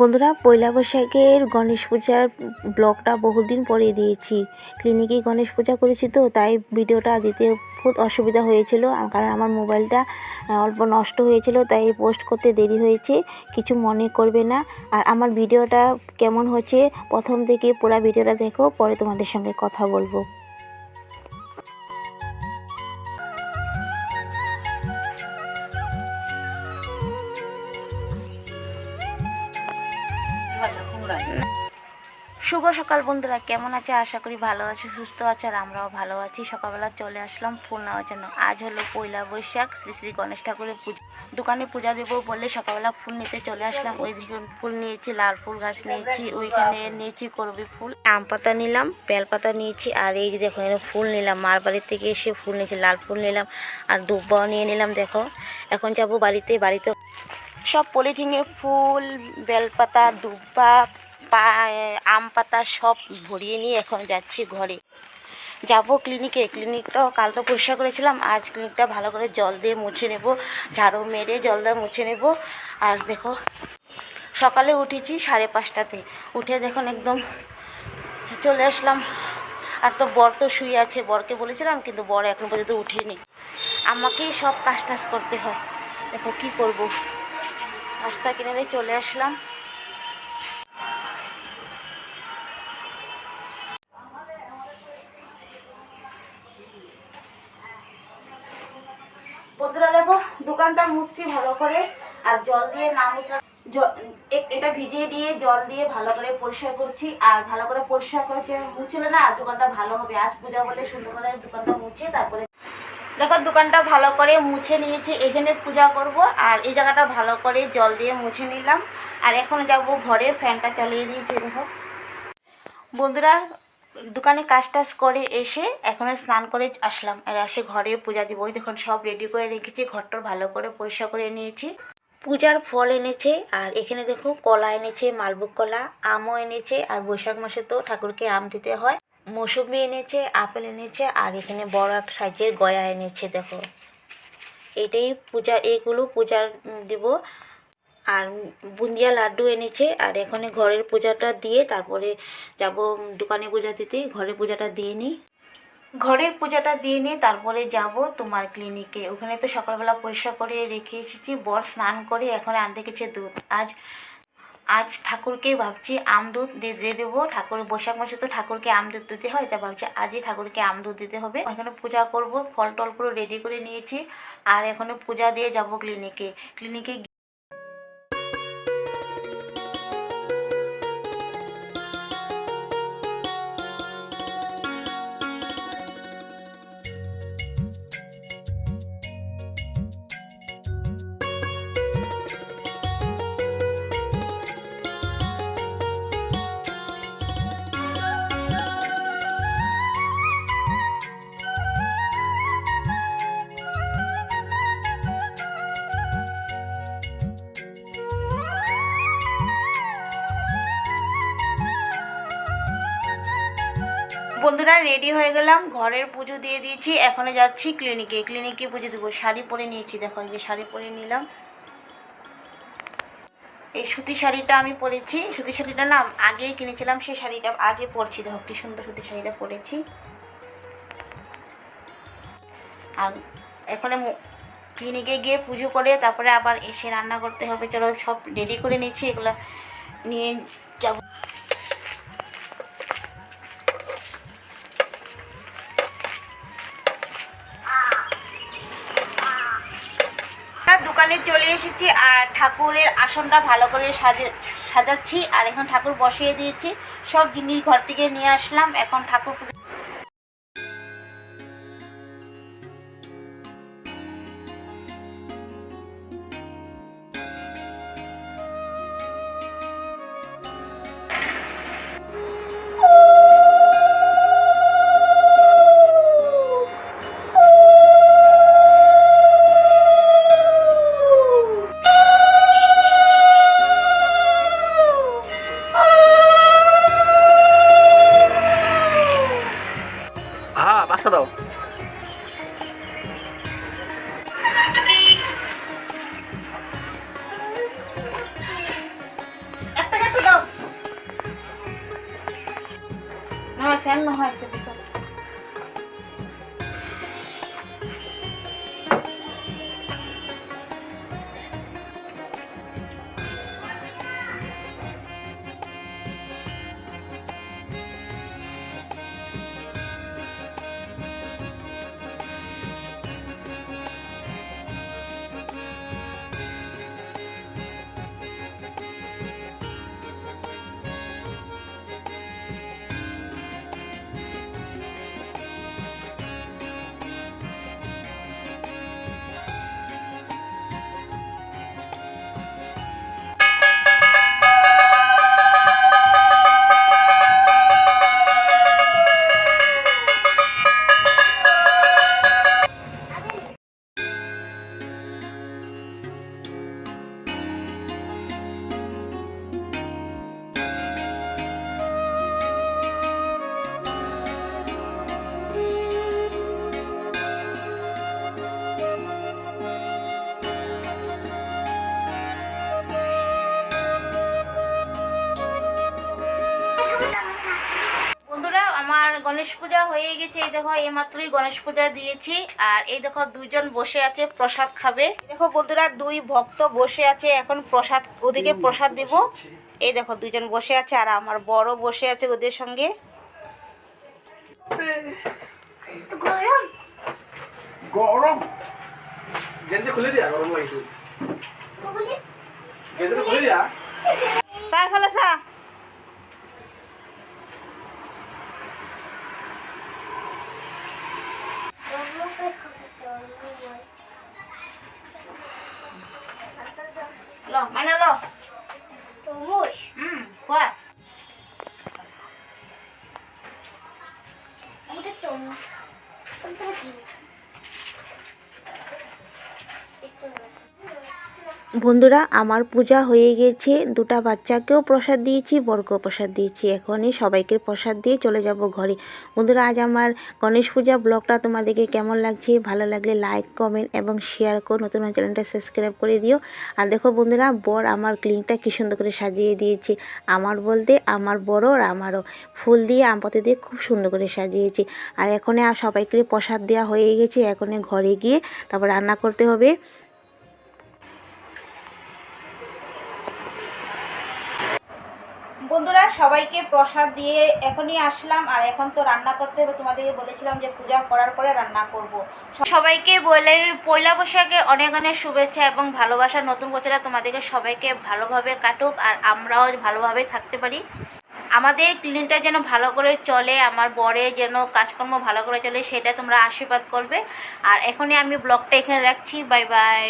বন্ধুরা, পয়লা বৈশাখের গণেশ পূজার ব্লগটা বহুদিন পরে দিয়েছি। ক্লিনিকে গণেশ পূজা করেছি তো, তাই ভিডিওটা দিতে খুব অসুবিধা হয়েছিল। কারণ আমার মোবাইলটা অল্প নষ্ট হয়েছিল, তাই পোস্ট করতে দেরি হয়েছে, কিছু মনে করবে না। আর আমার ভিডিওটা কেমন হচ্ছে প্রথম থেকে পুরো ভিডিওটা দেখো, পরে তোমাদের সঙ্গে কথা বলব। শুভ সকাল বন্ধুরা, কেমন আছে? আশা করি ভালো আছে, সুস্থ আছে, আর আমরাও ভালো আছি। সকালবেলা চলে আসলাম ফুল নেওয়ার জন্য। আজ হলো পয়লা বৈশাখ, শ্রী শ্রী গণেশ ঠাকুরের দোকানে পূজা দেবো বলে সকালবেলা ফুল নিতে চলে আসলাম। ওইদিকে ফুল নিয়েছি, লাল ফুল গাছ নিয়েছি, ওইখানে নিয়েছি করবি ফুল। আম পাতা নিলাম, বেল পাতা নিয়েছি, আর এই যে দেখো, এখানে ফুল নিলাম। মার বাড়ি থেকে এসে ফুল নিয়েছি, লাল ফুল নিলাম, আর দুব্বাও নিয়ে নিলাম, দেখো। এখন যাব বাড়িতে বাড়িতে সব পলিথিনে ফুল, বেলপাতা, দুব্বা, পা আম পাতা সব ভরিয়ে নিয়ে এখন যাচ্ছি ঘরে। যাব ক্লিনিকে ক্লিনিকটাও কাল তো পরিষ্কার করেছিলাম। আজ ক্লিনিকটা ভালো করে জল দিয়ে মুছে নেব। ঝাড়ু মেরে জল দিয়ে মুছে নেব। আর দেখো, সকালে উঠেছি সাড়ে পাঁচটাতে। উঠে দেখুন একদম চলে আসলাম। আর তো বর তো শুয়ে আছে। বরকে বলেছিলাম, কিন্তু বর এখন পর্যন্ত উঠেনি। আমাকেই সব কাজ টাজ করতে হয়। দেখো কী করব? রাস্তা কিনারে চলে আসলাম। বন্ধুরা, দেখো, দোকানটা মুছছি ভালো করে, আর জল দিয়ে না মুছলাম এটা ভিজিয়ে দিয়ে জল দিয়ে ভালো করে পরিষ্কার করছি, আর ভালো করে পরিষ্কার করেছি মুছলে না দোকানটা ভালো হবে। আজ পূজা বলে সুন্দর করে দোকানটা মুছে তারপরে দেখো, দোকানটা ভালো করে মুছে নিয়েছি, এখানে পূজা করব, আর এই জায়গাটা ভালো করে জল দিয়ে মুছে নিলাম, আর এখন যাব ঘরে, ফ্যানটা চালিয়ে দিয়েছি, দেখো। বন্ধুরা, দোকানে কাজ টাজ করে এসে এখন স্নান করে আসলাম, আর এসে ঘরে পূজা দিব। ওই দেখুন, সব রেডি করে রেখেছি ঘরটা ভালো করে পরিষ্কার করে নিয়েছি। পূজার ফল এনেছে, আর এখানে দেখো, কলা এনেছে, মালভোগ কলা, আমও এনেছে, আর বৈশাখ মাসে তো ঠাকুরকে আম দিতে হয়। মৌসুমি এনেছে, আপেল এনেছে, আর এখানে বড় এক সাইজের গয়া এনেছে, দেখো। এটাই পূজা, এগুলো পূজার দিব। আর বুন্দিয়া লাড্ডু এনেছে, আর এখানে ঘরের পূজাটা দিয়ে তারপরে যাব দোকানে পূজা দিতে, ঘরের পূজাটা দিয়ে নিই। ঘরের পূজাটা দিয়ে নিয়ে তারপরে যাব তোমার ক্লিনিকে ওখানে তো সকালবেলা পরিষ্কার করে রেখে এসেছি, বর স্নান করে এখন আনতে গেছে দুধ। আজ আজ ঠাকুরকে ভাবছি আম দুধ দিয়ে দেবো। ঠাকুর, বৈশাখ মাসে তো ঠাকুরকে আম দুধ দিতে হয় তা ভাবছি আজই ঠাকুরকে আম দুধ দিতে হবে। এখানে পূজা করব ফল টল পুরো রেডি করে নিয়েছি। আর এখনও পূজা দিয়ে যাব ক্লিনিকে ক্লিনিকে বন্ধুরা রেডি হয়ে গেলাম। ঘরের পুজো দিয়ে দিয়েছি। এখনও যাচ্ছি ক্লিনিকে ক্লিনিকে পুজো দেবো। শাড়ি পরে নিয়েছি। দেখো, এই যে শাড়ি পরে নিলাম। এই সুতি শাড়িটা আমি পরেছি। সুতি শাড়িটা না, আগেই কিনেছিলাম। সেই শাড়িটা আজই পরছি। দেখো, কি সুন্দর সুতি শাড়িটা পরেছি। আর এখানে ক্লিনিকে গিয়ে পুজো করে, তারপরে আবার এসে রান্না করতে হবে। চলো, সব রেডি করে নিয়েছি। এগুলো নিয়ে দোকানে চলে এসেছি আর ঠাকুরের আসনটা ভালো করে সাজে, সাজাচ্ছি। আর এখন ঠাকুর বসিয়ে দিয়েছি। সব জিনিস ঘর থেকে নিয়ে আসলাম। এখন ঠাকুর পুজো গণেশ পূজা হয়ে গেছে। এই দেখো এই মাত্রই গণেশ পূজা দিয়েছি। আর এই দেখো দুইজন বসে আছে প্রসাদ খাবে। দেখো বন্ধুরা দুই ভক্ত বসে আছে। এখন প্রসাদ ওদিকে প্রসাদ দিব। এই দেখো দুইজন বসে আছে আর আমার বড় বসে আছে ওদের সঙ্গে। গরম। গরম? গেঞ্জি খুলে দিয়া গরম লাগিছে কবুলি খুলে। দিয়া। চা ফেলে চা 慢点喽。走。嗯，快。我的，我的东西。বন্ধুরা, আমার পূজা হয়ে গেছে। দুটা বাচ্চাকেও প্রসাদ দিয়েছি, বরকেও প্রসাদ দিয়েছি। এখনই সবাইকে প্রসাদ দিয়ে চলে যাব ঘরে। বন্ধুরা, আজ আমার গণেশ পূজা ব্লগটা তোমাদেরকে কেমন লাগছে? ভালো লাগলে লাইক কমেন্ট এবং শেয়ার করো। নতুন চ্যানেলটা সাবস্ক্রাইব করে দিও। আর দেখো বন্ধুরা, বর আমার ক্লিনটা কী সুন্দর করে সাজিয়ে দিয়েছে। আমার বলতে আমার বড় আর আমারও। ফুল দিয়ে আমপতি দিয়ে খুব সুন্দর করে সাজিয়েছি। আর এখন সবাইকে প্রসাদ দেওয়া হয়ে গেছে। এখন ঘরে গিয়ে তারপর রান্না করতে হবে। বন্ধুরা, সবাইকে প্রসাদ দিয়ে এখনই আসলাম, আর এখন তো রান্না করতে হবে। তোমাদেরকে বলেছিলাম যে পূজা করার পরে রান্না করব। সবাইকে বলে পয়লা বৈশাখে অনেক অনেক শুভেচ্ছা এবং ভালোবাসা। নতুন বছরে তোমাদেরকে সবাইকে ভালোভাবে কাটুক, আর আমরাও ভালোভাবে থাকতে পারি। আমাদের ক্লিনিকটা যেন ভালো করে চলে, আমার বরে যেন কাজকর্ম ভালো করে চলে, সেটা তোমরা আশীর্বাদ করবে। আর এখনই আমি ব্লগটা এখানে রাখছি। Bye bye.